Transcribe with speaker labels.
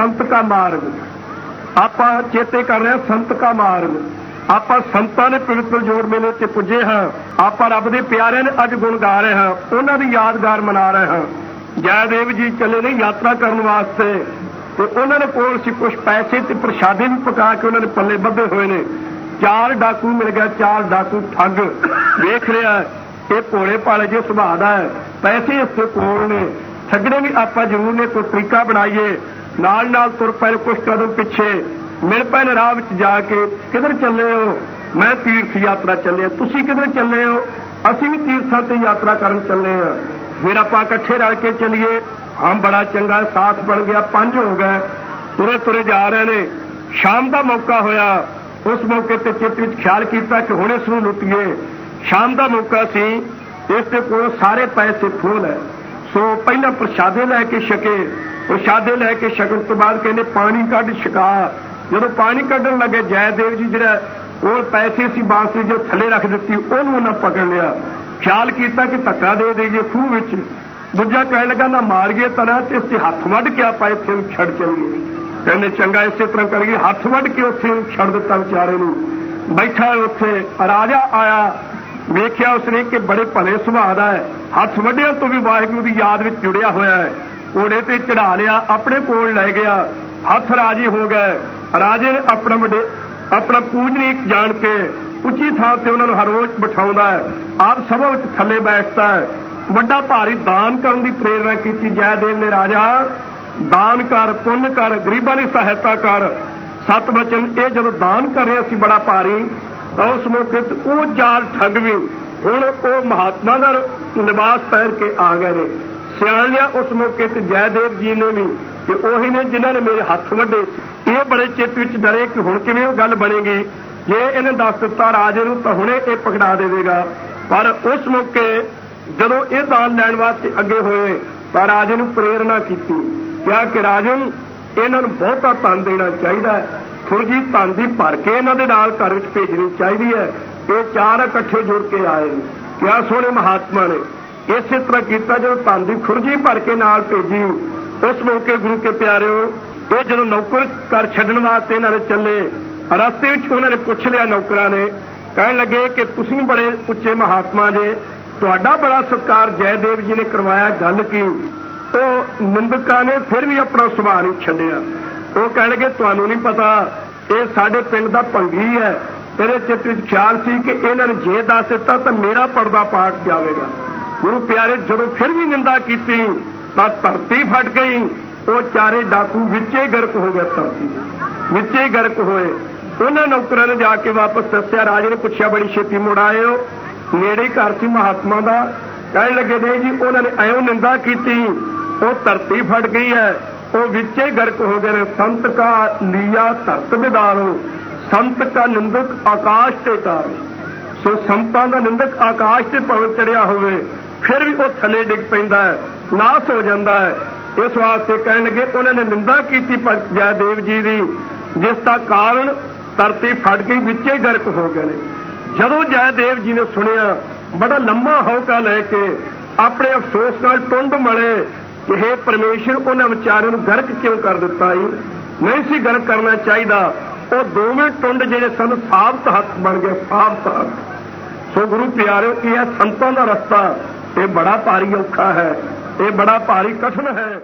Speaker 1: ਸੰਤ ਕਾ ਮਾਰਗ। ਆਪਾਂ ਚੇਤੇ ਕਰ ਰਹੇ ਹਾਂ ਸੰਤ ਕਾ ਮਾਰਗ। ਆਪਾਂ ਸੰਤਾਂ ਦੇ ਪਵਿੱਤਰ ਜੋੜ ਮੇਲੇ ਤੇ ਪੁੱਜੇ ਹਾਂ। ਆਪਾਂ ਰੱਬ ਦੇ ਪਿਆਰਿਆਂ ਨੇ ਅੱਜ ਗੁਣ ਗਾ ਰਹੇ ਹਾਂ। ਉਹਨਾਂ ਦੀ ਯਾਦਗਾਰ ਮਨਾ ਰਹੇ ਹਾਂ। ਜੈਦੇਵ ਜੀ ਚੱਲੇ ਨੇ ਯਾਤਰਾ ਕਰਨ ਵਾਸਤੇ ਤੇ ਉਹਨਾਂ ਦੇ ਕੋਲ ਸੀ ਕੁਝ ਪੈਸੇ ਤੇ ਪ੍ਰਸ਼ਾਦੇ ਵੀ ਪਕਾ ਕੇ ਉਹਨਾਂ ਦੇ ਪੱਲੇ ਬੱਧੇ ਹੋਏ ਨੇ। ਚਾਰ ਡਾਕੂ ਮਿਲ ਗਿਆ, ਚਾਰ ਡਾਕੂ ਠੱਗ। ਵੇਖ ਰਿਹਾ ਇਹ ਭੋਲੇ ਭਾਲੇ ਜੇ ਸੁਭਾਅ ਦਾ ਹੈ। ਪੈਸੇ ਇਸਦੇ ਕੋਲ ਨੇ। ਠੱਗਣੇ ਵੀ ਆਪਾਂ ਜ਼ਰੂਰ ਨੇ, ਕੋਈ ਤਰੀਕਾ ਬਣਾਈਏ। ਨਾਲ ਨਾਲ ਤੁਰ ਪਏ ਕੁਝ ਕਦਮ ਪਿੱਛੇ, ਮਿਲ ਪਏ ਰਾਹ ਵਿੱਚ ਜਾ ਕੇ, ਕਿਧਰ ਚੱਲੇ ਹੋ? ਮੈਂ ਤੀਰਥ ਯਾਤਰਾ ਚੱਲਿਆ। ਤੁਸੀਂ ਕਿਧਰ ਚੱਲੇ ਹੋ? ਅਸੀਂ ਵੀ ਤੀਰਥਾਂ ਤੇ ਯਾਤਰਾ ਕਰਨ ਚੱਲੇ ਹਾਂ। ਫਿਰ ਆਪਾਂ ਇਕੱਠੇ ਰਲ ਕੇ ਚੱਲੀਏ। ਹਮ ਬੜਾ ਚੰਗਾ, ਸਾਥ ਬਣ ਗਿਆ, ਪੰਜ ਹੋ ਗਏ। ਤੁਰੇ ਤੁਰੇ ਜਾ ਰਹੇ ਨੇ। ਸ਼ਾਮ ਦਾ ਮੌਕਾ ਹੋਇਆ। ਉਸ ਮੌਕੇ ਤੇ ਚਿੱਤ ਵਿੱਚ ਖਿਆਲ ਕੀਤਾ ਕਿ ਹੁਣ ਇਸ ਨੂੰ ਲੁੱਟੀਏ। ਸ਼ਾਮ ਦਾ ਮੌਕਾ ਸੀ। ਇਸ ਦੇ ਕੋਲ ਸਾਰੇ ਪੈਸੇ ਫੋਲ ਹੈ। ਸੋ ਪਹਿਲਾਂ ਪ੍ਰਸ਼ਾਦੇ ਲੈ ਕੇ ਛਕੇ। ਉਹ ਸ਼ਾਦੇ ਲੈ ਕੇ ਛਕਣ ਤੋਂ ਬਾਅਦ ਕਹਿੰਦੇ ਪਾਣੀ ਕੱਢ ਛਕਾ। ਜਦੋਂ ਪਾਣੀ ਕੱਢਣ ਲੱਗੇ, ਜੈਦੇਵ ਜੀ ਜਿਹੜਾ ਕੋਲ ਪੈਸੇ ਸੀ ਬਾਂਸਰੀ ਜੋ ਥੱਲੇ ਰੱਖ ਦਿੱਤੀ, ਉਹਨੂੰ ਉਹਨਾਂ ਪਕੜ ਲਿਆ। ਖਿਆਲ ਕੀਤਾ ਕਿ ਧੱਕਾ ਦੇ ਦੇਈਏ ਖੂਹ ਵਿੱਚ। ਦੂਜਾ ਕਹਿਣ ਲੱਗਾ, ਨਾ ਮਾਰੀਏ ਤਨਾ ਤੇ ਇਸੇ ਹੱਥ ਵੱਢ ਕੇ ਆਪਾਂ ਇੱਥੇ ਨੂੰ ਛੱਡ ਚੱਲੀਏ। ਕਹਿੰਦੇ, ਚੰਗਾ, ਇਸੇ ਤਰ੍ਹਾਂ ਕਰੀਏ। ਹੱਥ ਵੱਢ ਕੇ ਉੱਥੇ ਛੱਡ ਦਿੱਤਾ ਵਿਚਾਰੇ ਨੂੰ। ਬੈਠਾ ਉੱਥੇ, ਰਾਜਾ ਆਇਆ। ਵੇਖਿਆ ਉਸਨੇ ਕਿ ਬੜੇ ਭਲੇ ਸੁਭਾਅ ਦਾ ਹੈ। ਹੱਥ ਵੱਢਿਆ ਤੋਂ ਵੀ ਵਾਹਿਗੁਰੂ ਦੀ ਯਾਦ ਵਿੱਚ ਜੁੜਿਆ ਹੋਇਆ ਹੈ। ਘੋੜੇ ਤੇ ਚੜਾ ਲਿਆ, ਆਪਣੇ ਕੋਲ ਲੈ ਗਿਆ। ਹੱਥ ਰਾਜੀ ਹੋ ਗਏ। ਰਾਜੇ ਨੇ ਆਪਣਾ ਵੱਡੇ ਆਪਣਾ ਪੂਜਨੀਕ ਜਾਣ ਕੇ ਉੱਚੀ ਥਾਂ ਤੇ ਉਹਨਾਂ ਨੂੰ ਹਰ ਰੋਜ਼ ਬਿਠਾਉਂਦਾ ਹੈ। ਆਪ ਸਭਾ ਵਿੱਚ ਥੱਲੇ ਬੈਠਦਾ ਹੈ। ਵੱਡਾ ਭਾਰੀ ਦਾਨ ਕਰਨ ਦੀ ਪ੍ਰੇਰਣਾ ਕੀਤੀ। ਜੈਦੇਵ ਨੇ ਰਾਜਾ, ਦਾਨ ਕਰ, ਪੁੰਨ ਕਰ, ਗਰੀਬਾਂ ਦੀ ਸਹਾਇਤਾ ਕਰ। ਸਤ ਬਚਨ, ਇਹ ਜਦੋਂ ਦਾਨ ਕਰ ਰਿਹਾ ਸੀ ਬੜਾ ਭਾਰੀ, ਤਾਂ ਉਸ ਮੌਕੇ ਤੇ ਉਹ ਜਾਲ ਠੱਗ ਵੀ ਹੁਣ ਉਹ ਮਹਾਤਮਾ ਦਾ ਲਿਬਾਸ ਪਹਿਨ ਕੇ ਆ ਗਏ ਨੇ। ਸਿਆਣਿਆ ਉਸ ਮੌਕੇ ਤੇ ਜੈਦੇਵ ਜੀ ਨੇ ਵੀ ਕਿ ਉਹੀ ਨੇ ਜਿਨ੍ਹਾਂ ਨੇ ਮੇਰੇ ਹੱਥ ਵੱਢੇ ਇਹ ਬੜੇ ਚਿੱਤ ਵਿੱਚ ਡਰੇ ਕਿ ਹੁਣ ਕਿਵੇਂ ਉਹ ਗੱਲ ਬਣੇਗੀ। ਜੇ ਇਹਨੇ ਦੱਸ ਦਿੱਤਾ ਰਾਜੇ ਨੂੰ, ਤਾਂ ਹੁਣੇ ਇਹ ਪਕੜਾ ਦੇਵੇਗਾ। ਪਰ ਉਸ ਮੌਕੇ ਜਦੋਂ ਇਹ ਦਾਨ ਲੈਣ ਵਾਸਤੇ ਅੱਗੇ ਹੋਏ, ਤਾਂ ਰਾਜੇ ਨੂੰ ਪ੍ਰੇਰਣਾ ਕੀਤੀ। ਕਿਹਾ ਕਿ ਰਾਜਨ ਇਹਨਾਂ ਨੂੰ ਬਹੁਤਾ ਧਨ ਦੇਣਾ ਚਾਹੀਦਾ ਹੈ। ਥੋੜੀ ਜਿਹੀ ਧਨ ਦੀ ਭਰ ਕੇ ਇਹਨਾਂ ਦੇ ਨਾਲ ਘਰ ਵਿੱਚ ਭੇਜਣੀ ਚਾਹੀਦੀ ਹੈ। ਇਹ ਚਾਰ ਇਕੱਠੇ ਜੁੜ ਕੇ ਆਏ ਨੇ। ਕਿਹਾ ਸੋਹਣੇ ਮਹਾਤਮਾ ਨੇ ਇਸੇ ਤਰ੍ਹਾਂ ਕੀਤਾ ਜਦੋਂ ਧਨ ਦੀ ਖੁਰਜੀ ਭਰ ਕੇ ਨਾਲ ਭੇਜੀ। ਉਸ ਮੌਕੇ ਗੁਰੂ ਕੇ ਪਿਆਰਿਓ, ਇਹ ਜਦੋਂ ਨੌਕਰ ਕਰ ਛੱਡਣ ਵਾਸਤੇ ਇਹਨਾਂ ਦੇ ਚੱਲੇ, ਰਸਤੇ ਵਿੱਚ ਉਹਨਾਂ ਨੇ ਪੁੱਛ ਲਿਆ ਨੌਕਰਾਂ ਨੇ, ਕਹਿਣ ਲੱਗੇ ਕਿ ਤੁਸੀਂ ਬੜੇ ਉੱਚੇ ਮਹਾਤਮਾ ਜੇ, ਤੁਹਾਡਾ ਬੜਾ ਸਤਕਾਰ ਜੈਦੇਵ ਜੀ ਨੇ ਕਰਵਾਇਆ, ਗੱਲ ਕੀ? ਉਹ ਨਿੰਦਕਾਂ ਨੇ ਫਿਰ ਵੀ ਆਪਣਾ ਸੁਭਾਅ ਨਹੀਂ ਛੱਡਿਆ। ਉਹ ਕਹਿਣਗੇ ਤੁਹਾਨੂੰ ਨਹੀਂ ਪਤਾ, ਇਹ ਸਾਡੇ ਪਿੰਡ ਦਾ ਭੰਗੀ ਹੈ। ਤੇਰੇ ਚਿੱਤ ਵਿੱਚ ਖਿਆਲ ਸੀ ਕਿ ਇਹਨਾਂ ਨੇ ਜੇ ਦੱਸ ਦਿੱਤਾ ਤਾਂ ਮੇਰਾ ਪਰਦਾ ਪਾਟ ਜਾਵੇਗਾ। ਗੁਰੂ ਪਿਆਰੇ, ਜਦੋਂ ਫਿਰ ਵੀ ਨਿੰਦਾ ਕੀਤੀ, ਤਾਂ ਧਰਤੀ ਫਟ ਗਈ। ਉਹ ਚਾਰੇ ਡਾਕੂ ਵਿੱਚੇ ਗਰਕ ਹੋ ਗਏ ਧਰਤੀ ਵਿੱਚੇ ਗਰਕ ਹੋਏ। ਉਹਨਾਂ ਨੌਕਰਾਂ ਨੇ ਜਾ ਕੇ ਵਾਪਸ ਦੱਸਿਆ, ਰਾਜੇ ਨੇ ਪੁੱਛਿਆ, ਬੜੀ ਛੇਤੀ ਮੁੜ ਆਏ ਹੋ ਨੇੜੇ ਘਰ ਸੀ ਮਹਾਤਮਾ ਦਾ। ਕਹਿਣ ਲੱਗੇ, ਨਹੀਂ ਜੀ, ਉਹਨਾਂ ਨੇ ਐਉਂ ਨਿੰਦਾ ਕੀਤੀ, ਉਹ ਧਰਤੀ ਫਟ ਗਈ ਹੈ। ਉਹ ਵਿੱਚੇ ਗਰਕ ਹੋ ਗਏ ਨੇ। ਸੰਤ ਕਾ ਲੀਆ ਧਰਤ ਵਿਦਾਰੋ। ਸੰਤ ਕਾ ਨਿੰਦਕ ਆਕਾਸ਼ ਤੇ ਤਾਰੋ। ਸੋ ਸੰਤਾਂ ਦਾ ਨਿੰਦਕ ਆਕਾਸ਼ ਤੇ ਭਵਨ ਚੜਿਆ ਹੋਵੇ ਫਿਰ ਵੀ ਉਹ ਥੱਲੇ ਡਿੱਗ ਪੈਂਦਾ ਹੈ, ਨਾਸ ਹੋ ਜਾਂਦਾ ਹੈ। ਇਸ ਵਾਸਤੇ ਕਹਿਣਗੇ ਉਹਨਾਂ ਨੇ ਨਿੰਦਾ ਕੀਤੀ ਜੈਦੇਵ ਜੀ ਦੀ, ਜਿਸ ਦਾ ਕਾਰਨ ਧਰਤੀ ਫਟ ਗਈ, ਵਿੱਚੇ ਗਰਕ ਹੋ ਗਏ ਨੇ। ਜਦੋਂ ਜੈਦੇਵ ਜੀ ਨੇ ਸੁਣਿਆ, ਬੜਾ ਲੰਮਾ ਹੌਕਾ ਲੈ ਕੇ ਆਪਣੇ ਅਫਸੋਸ ਨਾਲ ਟੁੰਡ ਮਲੇ ਕਿ हे ਪਰਮੇਸ਼ਰ, ਉਹਨਾਂ ਵਿਚਾਰਿਆਂ ਨੂੰ ਗਰਕ ਕਿਉਂ ਕਰ ਦਿੱਤਾ ਈ? ਨਹੀਂ ਸੀ ਗਰਕ ਕਰਨਾ ਚਾਹੀਦਾ। ਉਹ ਦੋਵੇਂ ਟੁੰਡ ਜਿਹੜੇ ਸਨ, ਸਾਬਤ ਹੱਥ ਬਣ ਗਏ, ਸਾਬਤ ਹੱਥ। ਸੋ ਗੁਰੂ ਪਿਆਰਿਓ, ਇਹ ਹੈ ਸੰਤਾਂ ਦਾ ਰਸਤਾ। ਇਹ ਬੜਾ ਭਾਰੀ ਔਖਾ ਹੈ ਇਹ ਬੜਾ ਭਾਰੀ ਕਠਨ ਹੈ।